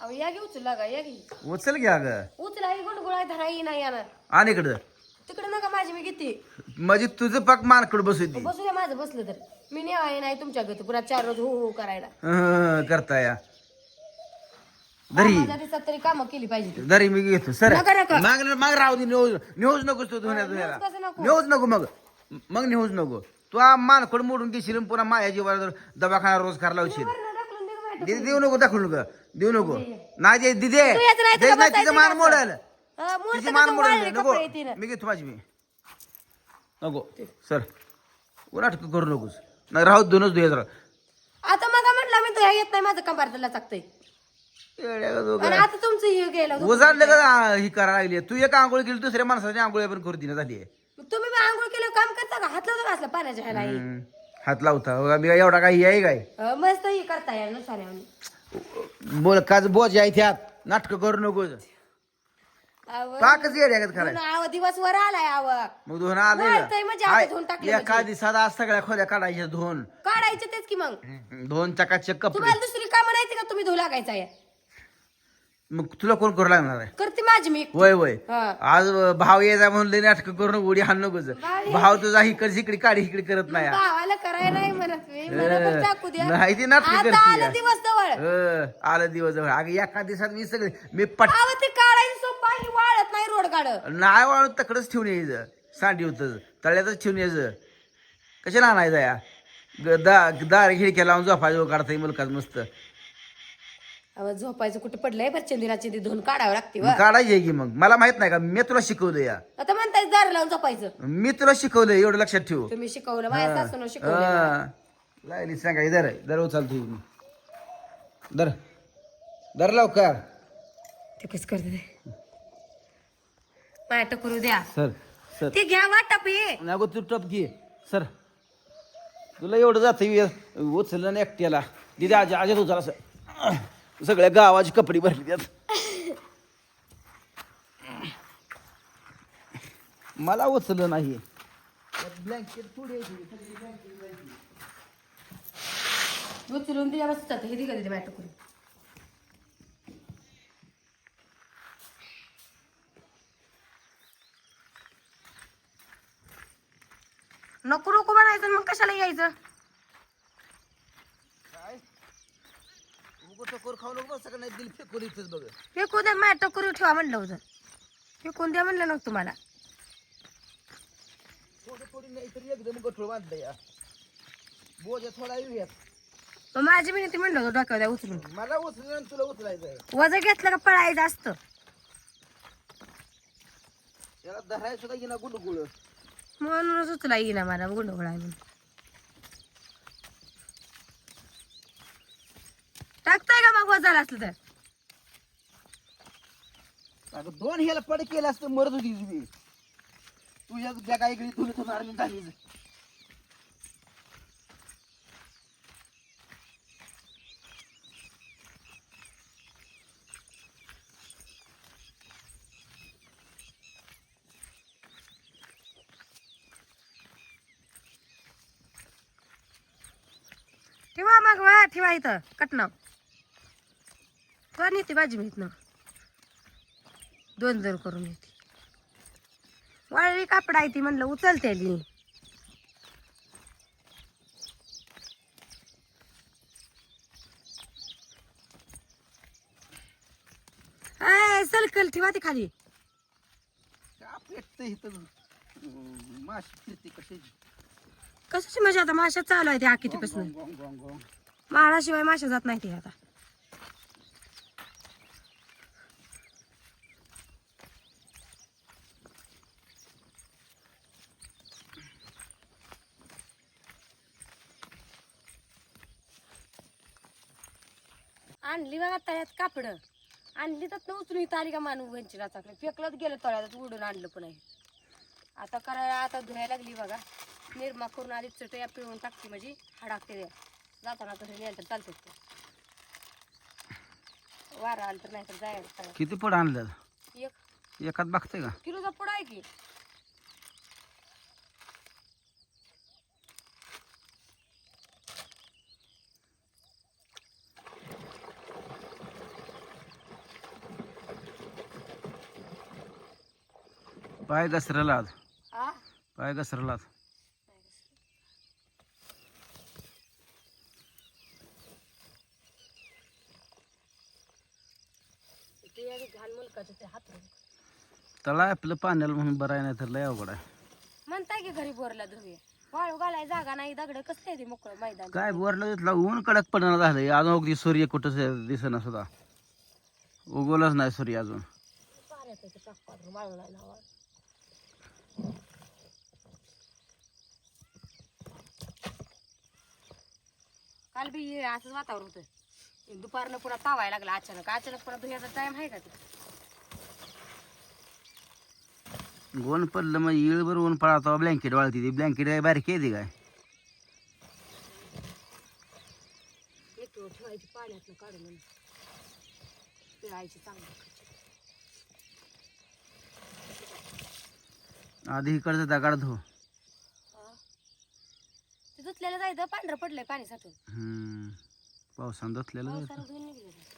अहो या घे उचलला का या घे. उचल घ्या ग उचला ही गुडगुळा धरा येईना यानं आणि इकडं. तिकडे नका माझी मी किती म्हणजे तुझं पाक मानकड बसू ती बसू द्या माझं बसलं तर. मी नेवाय नाही तुमच्या गत पुन्हा चार रोज हो हो करायला. हं, करता या धरी. माझ्या दिवसात तरी कामं केली पाहिजे. धरी मी घेतो. सर नका, नका. माग माग राहू दे न्यूज न्यूज नको तू धुण्या धुण्याला. न्यूज कसं नको? न्यूज नको मग. मग न्यूज नको. तू आ मानकड मोडून देशील आणि पुन्हा माझ्या जीवाला दवाखाना रोज करायला लावशील. वरनं ढकलून दे गं माझ्या दे- देऊ नको दाखवू नको. देऊ नको. नाही दे दिदे तू याचं नाही तुला देत नाही बसायचं तिचं मान मोडल. हा, तिची का मान मोडल. नको. कपडे तिनं? मी घेतो माझी मी. नको. सर. नाटक करू नकोस. नाही राहू दोनच दिवस राह. आता मग म्हटलं मी तुला येत नाही माझं कंबार त्याला चाकतंय आणि आता तुमचं हे गेलं उजाडलं का ही करायला लागली तू एक आंघोळ केली दुसऱ्या माणसाची आंघोळ पण करू दिना झाली तुम्ही आंघोळ केलं काम करता का? हात लावता का असलं पाण्याच्या ह्याला? हात लावता. मी एवढा काही आहे काय? मस्त हे करता या नुसार बोल काच बोज आहे त्यात नाटक करू नको. पाकच येड्यागत करायचं आव दिवस वर आलाय आव. मग धुवून आले. वाळतंय म्हणजे आता धुवून टाकलं एका म्हणजे. आज सगळ्या खोल्या काढायच्या धुवून. काढायचे तेच की मग. दोन चकाचक कपडे. तुम्हाला दुसरी कामं नाही का? तुम्ही धुऊ लागायचा या मग तुला कोण करू लागणार आहे? करते माझी मी वय वय. हा. आज भाव यायचा म्हणून लई नाटक करू नको उडी हाण नकोच भाव तुझा इकडे इकडे काढी इकडे करत नाही. भावाला करायला नाही म्हणत मी. मला पण टाकू द्या. नाही ती नाटकं आता करते आलं या. दिवस जवळ. अं, आलं दिवस जवळ. अगं एका दिवसात मी सगळे मी पट आव ते काढायचं सोपं आहे वाळत नाही रोड काढ नाही वाळून तकडच ठेवून यायचं. सांडी होतं तळ्यातच ठेवून यायचं. कशाला आणायचं या? ग- दा दार खिडक्या लावून झोपायचं काढता येईल मुलकाच मस्त. अहो झोपायचं कुठे पडलंय? बरं चंदिराची ती धुवून काढावं लागते व. मग काढायची की मग? मला माहीत नाही का? मी तुला शिकवलं या. आता म्हणताय दार लावून झोपायचं. मी तुला शिकवलं एवढं लक्षात ठेव. तुम्ही शिकवलं माझ्या सासून शिकवलं. हा. लागली सांगा दर दर उचल तू दर. दर लवकर. ते कसं करते ते? पाठ करू द्या. Sir sir. ते घ्या वाटप नको तू टप घे. सर. तुला एवढं जात उचललं ना एकट्याला. दिदी आज आज उचल असं सगळ्या गावाची कपडे भरली त्यात मला उचलं नाही. ब्लँकेट थोडी उचलून दिल्या बसतात हे दिलं तिथे बॅट करून नको नको म्हणायचं मग कशाला यायचं खाऊ नको सगळं फेकून इथेच बघ. फेकून द्या माझ्या टकोरी ठेवा म्हणलं होतं फेकून द्या म्हणलं नव्हतं तुम्हाला? थोडं थोडी नाही तरी एकदम गठोळ बांधलं या बोजा थोडा येऊयात मग माझी मी ते म्हणलं होतं डोक्यावर द्या उचलून. मला उचललं आणि तुला उचलायचं आहे वजन घेतलं का पळायचं असतं याला धराय सुद्धा येणार गुंडगुळ. म्हणूनच उचला येईना मला गुंडगुळा टाकताय का मग वजाला असलं तर? अगं दोन ह्याला पड केलं असतं मरत होती तुम्ही तुझ्या त्या काही इकडे तुला तर मारली झाली ठेवा मग वा ठेवा इथं कटणं. कोण येते बाजी मी इथनं? दोन दोन करून येते. वाळली कापड आहे ती म्हणलं उचलते आय, सलकल ठेवा ती खाली. पेटत इथं. माशी फिरते कशाची? कशाची मजा आता? माशा चालू आहे ते आकितीपासून. माळाशिवाय माशा जात नाही ते आता. आणली बघा तळ्यात कापड. आणली तर उचलून इथं आली का मानू वंची नाचाकडे फेकलत गेलं तळ्यात उडून आणलं पण आहे आता करायला आता धुवायला लागली बघा. निर्मा करून आधी चटया पिळून टाकते म्हणजे हाडाकते जाताना तसं नेलं तर चालतं वारा आलं तर नाही तर जायला. किती पड आणलं? एक. एकात बघते का? किलोचा पुडा आहे की? पाय घसरला आज. पाय घसरला आज. ते एक घाण मुलकाचं ते हात तळा आपलं पाण्याला म्हणून बरं आहे नाही तर लय अवघड आहे. म्हणताय की घरी बोरला धुवे. वाळू घालाय जागा नाही दगड कसं आहे ते मोकळं मैदान. काय बोरला तिथला ऊन कडक पडणं झालं अजून अगदी सूर्य कुठं दिसेना सुद्धा. उगवलाच नाही सूर्य अजून. पाण्याचं वाळू नाही काल बी हे असंच वातावरण होतं. दुपारनं पुन्हा तावायला लागला अचानक अचानक पुन्हा धुयाचा टाइम आहे का ते ऊन पडलं मग इळभर ऊन पडा ब्लँकेट वाळती ती. ब्लँकेट काय बारीक येते काय? एक किलो ठेवायची पाण्यातनं काढून आणि. पिळायची चांगली आधी इकडचं दगाड धो. पांढरं पडलंय पाणी साठून हम्म पावसानं धुतलेलं. पावसानं निघलं ते.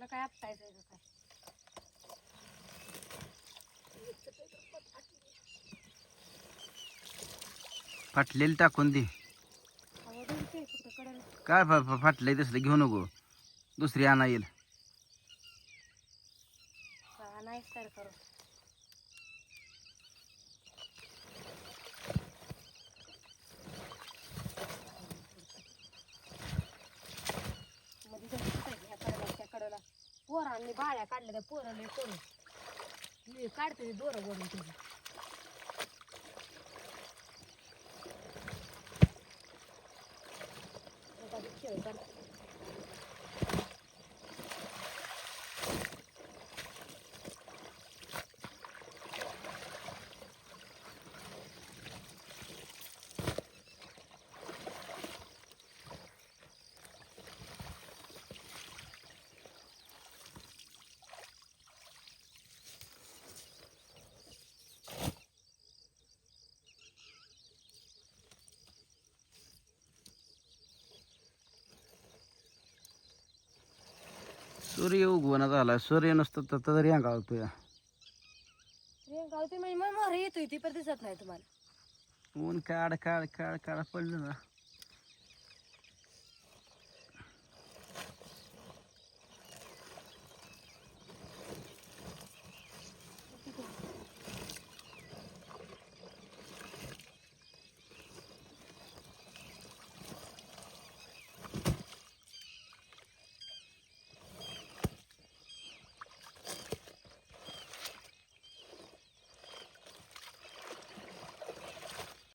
त्याला काय आपटायचं आहे काय? फाटलेली टाकून दे. काय फा- फा- फाटलंय तसलं? घेऊ नको. दुसरी आणा येईल. करू. पोरांनी बाळ्या काढल्या त्या पोरांनी पोरं मी काढते ते दोरं ओढून तुझी खेळ करते. सूर्य उगवना झाला. सूर्य नसतं तर तरी अंगावतो या गावते म्हणजे मग येतोय ती पण दिसत नाही तुम्हाला. ऊन काढ काढ काढ काढ पडलं ना.